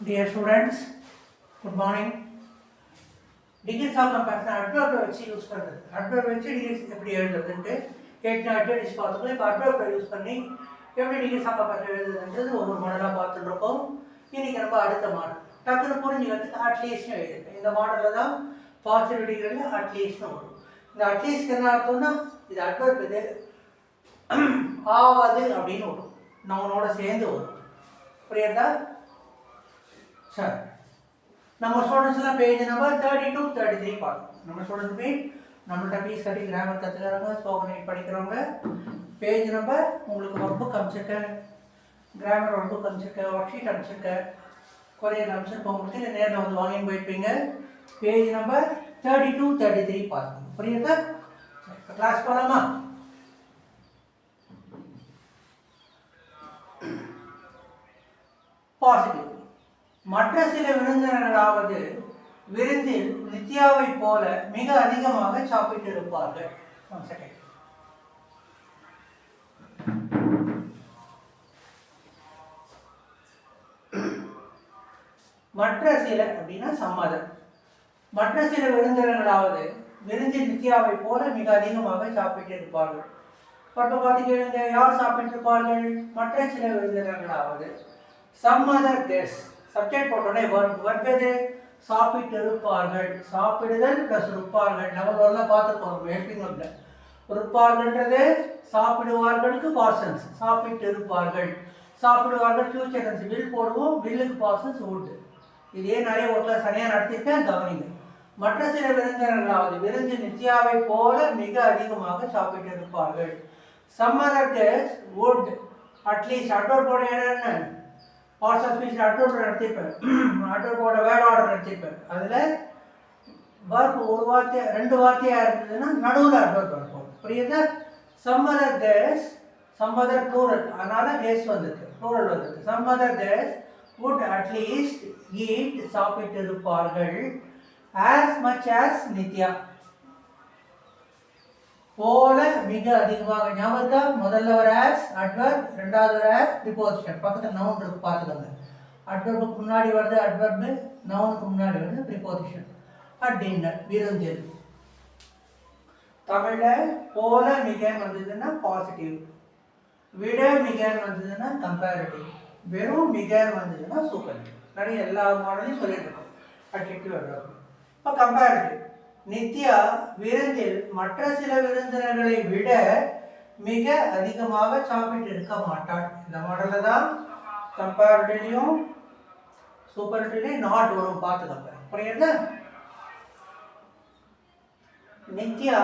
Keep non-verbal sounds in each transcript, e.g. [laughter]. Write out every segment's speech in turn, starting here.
Dear students, good morning. Degrees of comparison அட்வர்பை வச்சு use பண்ணுறது அட்வர்பை வச்சு டிகிரிஸ் எப்படி எழுதுறதுன்ட்டு ஏற்கனவே அட்வர்டைஸ் பார்த்துக்கோ இப்போ அட்வர்பை யூஸ் பண்ணி எப்படி டிகிரிஸ் ஆஃப் கம்பேரிசன் எழுதுறதுன்றது ஒவ்வொரு மாடலாக பார்த்துட்டு இருக்கோம் ரொம்ப நம்ம அடுத்த மாடல் டக்குனு புரிஞ்சுக்கிறதுக்கு அட்லீஸ்ட்னு எழுதுங்க இந்த மாடலில் தான் பாசிட்டிவ் டிகிரியில் அட்லீஸ்ட்னு வரும். இந்த அட்லீஸ்ட் என்ன அர்த்தம்னா இது அட்வர்ப் இது [clears throat] ஆவது அப்படின்னு வரும். நம்மளோட சேர்ந்து வரும். புரியுதா? சரி நம்ம ஸ்டூடெண்ட்ஸ்லாம் page number thirty two thirty three பார்க்கணும். நம்ம ஸ்டூடெண்ட்ஸ் போய் நம்மள்ட்ட ஃபீஸ் கட்டி கிராமர் கற்றுக்கிறவங்க ஸ்போக்கன் எயிட் படிக்கிறவங்க பேஜ் நம்பர் உங்களுக்கு ஒர்க் புக் அனுப்பிச்சிருக்கேன் கிராமர் ஒர்க் புக் அனுப்பிச்சிருக்கேன் ஒர்க் ஷீட் அனுப்பிச்சிருக்கேன் கொரியர் அனுப்பிச்சிருக்கேன் உங்களுக்கு இல்லை நேரில் வந்து வாங்கின்னு போயிருப்பீங்க. Page number thirty two thirty three பார்க்கணும் புரியுதா கிளாஸ் போகலாமா பாசிட்டிவ் மற்ற சில விருந்தினர்களாவது விருந்தில் நித்யாவை போல மிக அதிகமாக சாப்பிட்டு இருப்பார்கள் மற்ற சில அப்படின்னா சம்மதம். மற்ற சில விருந்தினர்களாவது விருந்தில் நித்யாவை போல மிக அதிகமாக சாப்பிட்டு இருப்பார்கள் பட்டு பார்த்து கேளுங்க யார் சாப்பிட்டு இருப்பார்கள் மற்ற சில விருந்தினர்களாவது சம்மதர் அதர் சப்ஜெக்ட் போட்டோடனே verb எது சாப்பிட்டு இருப்பார்கள் சாப்பிடுதல் ப்ளஸ் இருப்பார்கள் நம்ம ஒன்றும் பார்த்துருப்போம் ஹெல்பிங் ஒன்றில் இருப்பார்கள்ன்றது சாப்பிடுவார்களுக்கு பாசன்ஸ் சாப்பிட்டு இருப்பார்கள் சாப்பிடுவார்கள் ஃபியூச்சர் டென்ஸ் வில் போடுவோம். வில்லுக்கு பாசன்ஸ் உண்டு. இதே நிறைய ஓட்டில் சரியாக நடத்திருக்கேன் கவனிங்க. மற்ற சில விருந்தினர்களாவது விருந்து நித்யாவை போல மிக அதிகமாக சாப்பிட்டு இருப்பார்கள் சம்மரட்டஸ் வுட் அட்லீஸ்ட் அட்டோர் போட இடம் என்ன? பார்ட்ஸ் ஆஃப் ஸ்பீச் அட்டோர் நடத்திப்பேன் ஆட்டோ போட வேர்ட் ஆர்டர் நடத்திப்பேன் அதில் வர்ப் ஒரு வார்த்தை ரெண்டு வார்த்தையாக இருந்ததுன்னா நடுவில் அட்வர்ப் இருக்கும் புரியுதா? Some other days some other plural அதனால் டேஸ் வந்திருக்கு. ப்ளூரல் வந்திருக்கு. Some other days would at least eat சாப்பிட்டு இருப்பார்கள். As much as Nithya. போல மிக அதிகமாக ஞாபகம் முதல்ல ஒரு ஆஸ் அட்வர்ப் ரெண்டாவது ஒரு ஆஸ் ப்ரிபோசிஷன் பக்கத்தில் நவுன் இருக்கு பார்த்துக்கோங்க. அட்வர்புக்கு முன்னாடி வருது அட்வர்பு நவுனுக்கு முன்னாடி வருது ப்ரிபோசிஷன் டின்னர் விருந்தில். தமிழில் போல மிக வந்ததுன்னா பாசிட்டிவ் விட மிக வந்ததுன்னா கம்பேரிட்டிவ் வெறும் மிக வந்ததுன்னா சூப்பர் நிறைய எல்லா மாடலையும் சொல்லிட்டு இருக்கோம். அட்ஜெக்டிவ் இப்போ கம்பேரிட்டிவ் நித்யா விருந்தில் மற்ற சில விருந்தினர்களை விட மிக அதிகமாக சாப்பிட்டு இருக்க மாட்டாள். இந்த மாடலில் தான் கம்பேரிட்டிலையும் சூப்பர்டிவ்லையும் நாட் வரும் பார்த்துக்கோங்க. புரியுதா? நித்யா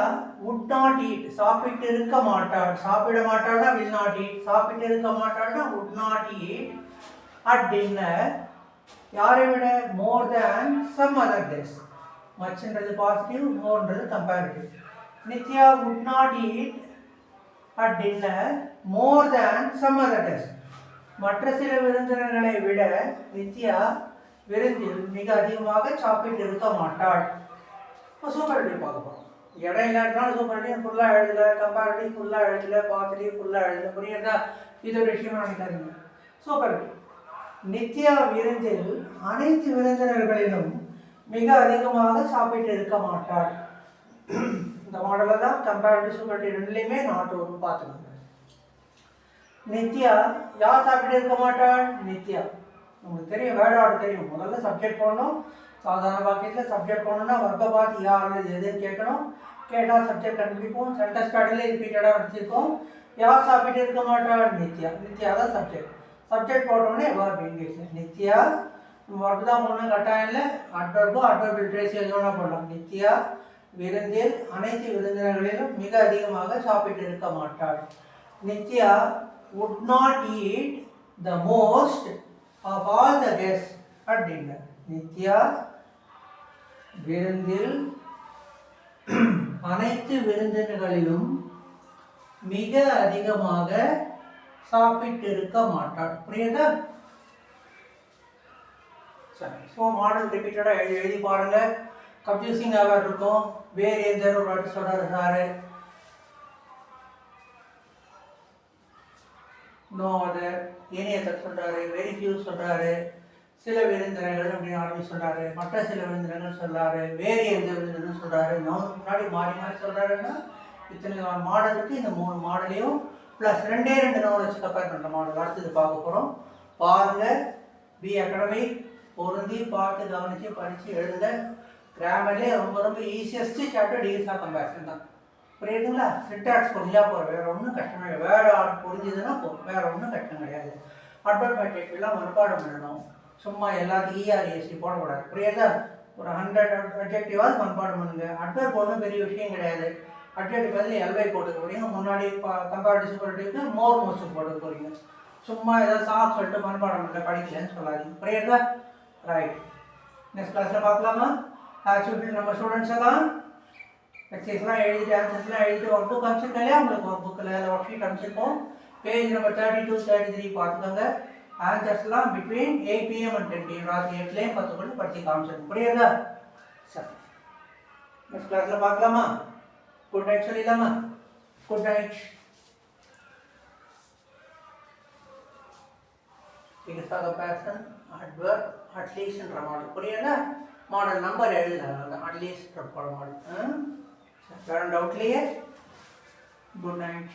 உட் நாட் ஈட் சாப்பிட்டு இருக்க மாட்டாள். சாப்பிட மாட்டாள்னா வில் நாட் ஈட் சாப்பிட்டு இருக்க மாட்டாள்னா would not eat at dinner யாரை விட more than some other days மச்ன்றது positive மோன்றது comparative Nithya would not eat at dinner more than some other மற்ற சில விருந்தினர்களை விட நித்யா விருந்தில் மிக அதிகமாக சாப்பிட்டு இருக்க மாட்டாள். இப்போ சூப்பர்டிவ் பார்க்க போகிறோம் இடம் இல்லாட்டினாலும் சூப்பர்டிவ் ஃபுல்லாக எழுதலை கம்பேரிட்டிவ் ஃபுல்லாக எழுதலை பாசிட்டிவ் ஃபுல்லாக எழுதல. புரியுறதா இது ஒரு விஷயம் நினைக்காதீங்க சூப்பர்டிவ் நித்யா விருந்தில் அனைத்து விருந்தினர்களிலும் மிக அதிகமாக சாப்பிட்டு இருக்க மாட்டாள் இந்த மாடலில் தான் கம்பேரிட்டிவ் சுகர் ரெண்டுலேயுமே நாட்டு வரும் பார்த்துக்கோங்க. நித்யா யார் சாப்பிட்டு இருக்க மாட்டாள்? நித்யா. உங்களுக்கு தெரியும் வேடாடு தெரியும். முதல்ல சப்ஜெக்ட் போடணும். சாதாரண வாக்கியத்தில் சப்ஜெக்ட் போடணும்னா வர்க்க பார்த்து யார் எதுன்னு கேட்கணும்? கேட்டால் சப்ஜெக்ட் கண்டுபிடிப்போம். சென்டென்ஸ் பேட்டில் ரிப்பீட்டடாக வச்சுருக்கோம். யார் சாப்பிட்டு இருக்க மாட்டாள்? நித்யா. நித்யா தான் சப்ஜெக்ட் சப்ஜெக்ட் போட்டோடனே வர்ப் இங்கிலீஷில். நித்யா வர்ப் தான் போடணும் கட்டாயம் இல்லை. அட்வர்போ அட்வர்பில் ட்ரேஸ் எதுவும் பண்ணலாம் நித்யா விருந்தில் அனைத்து விருந்தினர்களிலும் மிக அதிகமாக சாப்பிட்டு இருக்க மாட்டாள். Nithya would not eat the most of all the guest at Nithya விருந்தில் அனைத்து விருந்தினர்களிலும் மிக அதிகமாக சாப்பிட்டு இருக்க மாட்டாள். புரியுதா? ஸோ மாடல் ரிப்பீட்டடாக எழுதி எழுதி பாருங்க. கன்ஃபியூசிங்காக இருக்கும். வேறு எந்த ஒரு வாட்டி சொல்கிறாரு சார்? நோ அது ஏனைய சொல்கிறாரு வெரி ஃபியூ சொல்கிறாரு சில விருந்தினர்கள் அப்படின்னு ஆரம்பி சொல்கிறாரு மற்ற சில விருந்தினர்கள் சொல்கிறாரு வேறு எந்த விருந்தினர்கள் சொல்கிறாரு நவுனுக்கு முன்னாடி மாறி மாறி சொல்கிறாருன்னா இத்தனை மாடலுக்கு இந்த மூணு மாடலையும் ப்ளஸ் ரெண்டே ரெண்டு நவுன் வச்சு கம்பேர் பண்ணுற மாடல் அடுத்தது பார்க்க போகிறோம் பாருங்கள் பி அகாடமிக் பொருந்தி பாட்டு கவனித்து படித்து எழுத கிராமர்லேயே ரொம்ப ரொம்ப ஈஸியஸ்ட் சாப்டர் டிஎஸ்ஆர் கம்பேரிசன் தான். புரியுதுங்களா? சிட்டாக்ஸ் புரிஞ்சா போகிற வேற ஒன்றும் கஷ்டம் கிடையாது. வேர்டு புரிஞ்சுதுன்னா போதும் வேற ஒன்றும் கஷ்டம் கிடையாது. அட்வர்டைஸ்மெண்ட் எல்லாம் மனப்பாடம் பண்ணணும். சும்மா எல்லாத்துக்கும் E போடக்கூடாது. புரியுதா? ஒரு ஹண்ட்ரட் அப்ஜெக்டிவாக மனப்பாடம் பண்ணுங்க. அட்வர் ஒன்றும் பெரிய விஷயம் கிடையாது. அட்ஜெக்டிவ் பதில் எல்வை போட்டுக்க போறீங்க. முன்னாடி கம்பேரிட்டிவ் சொல்லிட்டு மோர் மோஸ்ட் போட்டுக்க போறீங்க. சும்மா ஏதாவது சாஃப்ட் சொல்லிட்டு மனப்பாடம் பண்ணல படிக்கலன்னு சொல்லாதீங்க. புரியுதா? ரைட் நெக்ஸ்ட் கிளாஸில் பார்க்கலாமா? ஆக்சுவலி நம்ம ஸ்டூடெண்ட்ஸ் எல்லாம் எக்ஸசைஸ்லாம் எழுதிட்டு ஆன்சர்ஸ்லாம் எழுதிட்டு ஒர்க் புக் அனுப்பிச்சிருக்கேன் உங்களுக்கு ஒர்க் புக்கில் இல்லை work sheet அனுப்பிச்சிருக்கோம் page number thirty two thirty three பார்த்துக்கோங்க ஆன்சர்ஸ்லாம் between eight PM and ten PM ராத்திரி எட்டுலேயும் பத்து கொண்டு படித்து காமிச்சிருக்கும் புரியுதா? சரி. நெக்ஸ்ட் கிளாஸில் பார்க்கலாமா? குட் நைட் சொல்லிடலாமா? குட் நைட் பிகசாக பேசன் அட்லீஸ்ட்ன்ற மாடல் புரியல மாடல் நம்பர் எழுதல அட்லீஸ்ட் மாடல் வேற டவுட்லேயே குட் நைட்